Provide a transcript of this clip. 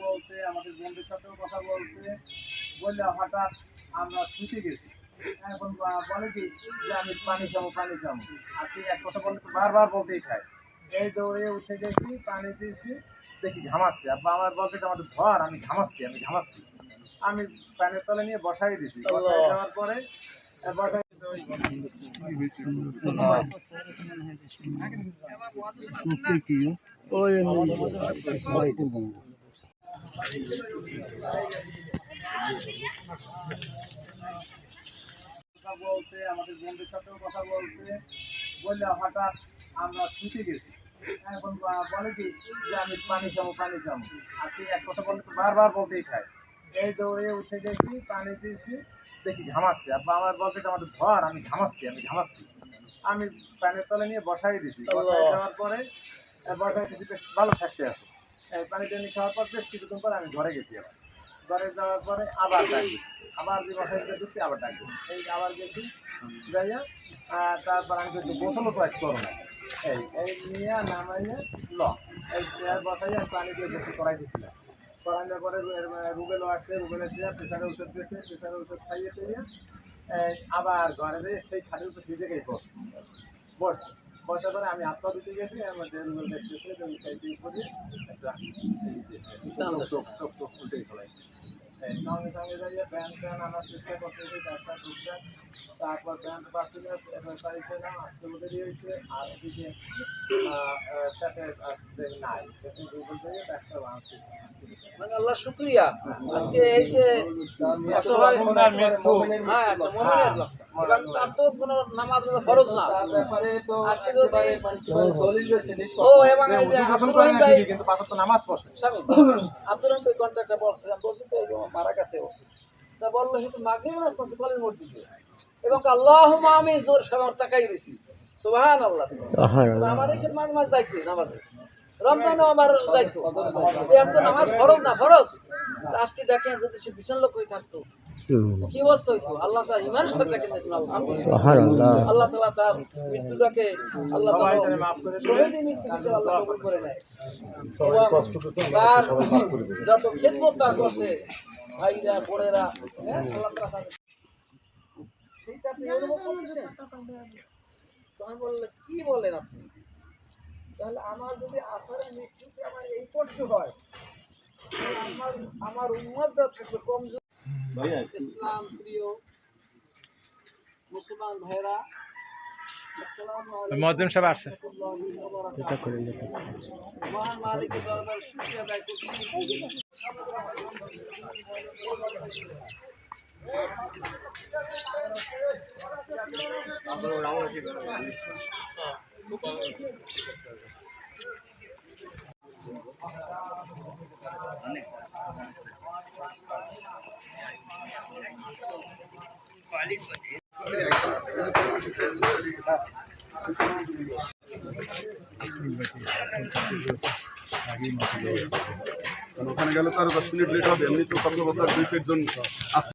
বলছে আমাদের বন্ধুর সাথেও কথা বলছে। বললে হঠাৎ আমরা ছুটে গেছি। এখন বলে কি যে আমি পানি চাবো পানি চাবো আর তুই এক কথা বললে তো বারবার বলতেই খায়। এই দৌড়ে উঠে গেছি পানি দিয়েছি দেখি ঘামাচ্ছে। আব্বা আমার বলতে যে আমাদের ধর আমি ঘামাচ্ছি আমি ঘামাচ্ছি। আমি প্যানের তলে নিয়ে বসাই দিছি বসাই দেওয়ার পরে বসাই কথা বলছে আমাদের বন্ধুর সাথেও কথা বলছে। বললে হঠাৎ আমরা ছুটে গেছি। এখন বলে কি যে আমি পানি আর তুই এক কথা বললে তো বারবার বলতেই খায়। এই দৌড়ে উঠে গেছি পানি দিয়েছি দেখি ঘামাচ্ছে। আব্বা আমার বলতে আমাদের ধর আমি ঘামাচ্ছি আমি ঘামাচ্ছি। আমি প্যানের তলে নিয়ে বসাই দিছি বসাই দেওয়ার পরে বসাই দিছি বেশ ভালো থাকতে আছে। পানি টানি খাওয়ার পর বেশ কিছুক্ষণ পরে আমি ঘরে গেছি আবার। ঘরে যাওয়ার পরে আবার ডাক। আবার যে বাসায় ঢুকছি, আবার ডাক। এই আবার গেছি। যাইয়া তারপর আমি কিন্তু বোতলও ক্লাস করো না। এই এই নিয়ে নামাইয়া ল। এই বসাইয়া পানি দিয়ে বেশি করাই দিছিলাম করানোর পরে রুবেলও আসছে, রুবেল এসে প্রেশারের ওষুধ দিয়েছে প্রেশারের ওষুধ খাইয়ে দিয়ে আবার ঘরে যেয়ে সেই খাটের উপর জায়গায় বস বস। বসার পরে আমি হাত দিতে গেছি আমার দেখতেছে করে একটা চোখ চোখ চোখ উল্টেই ফেলাইছে এই সঙ্গে সঙ্গে যাইয়ে ব্যান ট্যান আনার চেষ্টা করতেছি টুকটাক তারপর ব্যান্ড পাচ্ছি না পাইছে না আজকে মধ্যে দিয়েছে আর এদিকে যে নাই গুগল থেকে আনছি মানে আল্লাহ শুক্রিয়া। আজকে এই যে অসহায় হ্যাঁ তার তো কোনো নামাজ ফরজ না। তো ও এবং এই যে আব্দুর রহিম ভাই কিন্তু পাঁচ তো নামাজ পড়ছে। আব্দুর রহিম ভাই কন্ট্রাক্টটা বলছে আমি বলছি তো মারা গেছে ও। তা বলল সেটা মাগে মানে শুনছি কলেজ মসজিদে। এবং আল্লাহ আমি জোর সামার তাকাই রয়েছি সুবাহান আল্লাহ আমার এখানে মাঝে মাঝে যাইতে নামাজে। রমজানও আমার যাইতো। এর তো নামাজ ফরজ না ফরজ। তা আজকে দেখেন যদি সে ভীষণ লোক হয়ে থাকতো কি অবস্থা হইতো? আল্লাহ তার ইমানের সাথে দেখেন আলহামদুলিল্লাহ আল্লাহ তালা তার মৃত্যুটাকে আল্লাহ তালা শহীদি মৃত্যু হিসেবে আল্লাহ কবুল করে নেয়। তার যত খেদমত তার করছে ভাইরা বোনেরা হ্যাঁ, সেইটা আপনি অনুভব করতেছেন? তখন বললে কি বলেন আপনি? তাহলে আমার যদি আসারে মৃত্যুতে আমার এই কষ্ট হয় আমার আমার উন্মত যা থাকবে কমজোর ইসলাম প্রিয় মুসলমান ভাইরা আসসালামু আলাইকুম। মজুম সাহেব আসছে। ওখানে গেলে তো আরও দশ মিনিট লেট হবে এমনি তো কথাবার্তা দুই চারজন আছে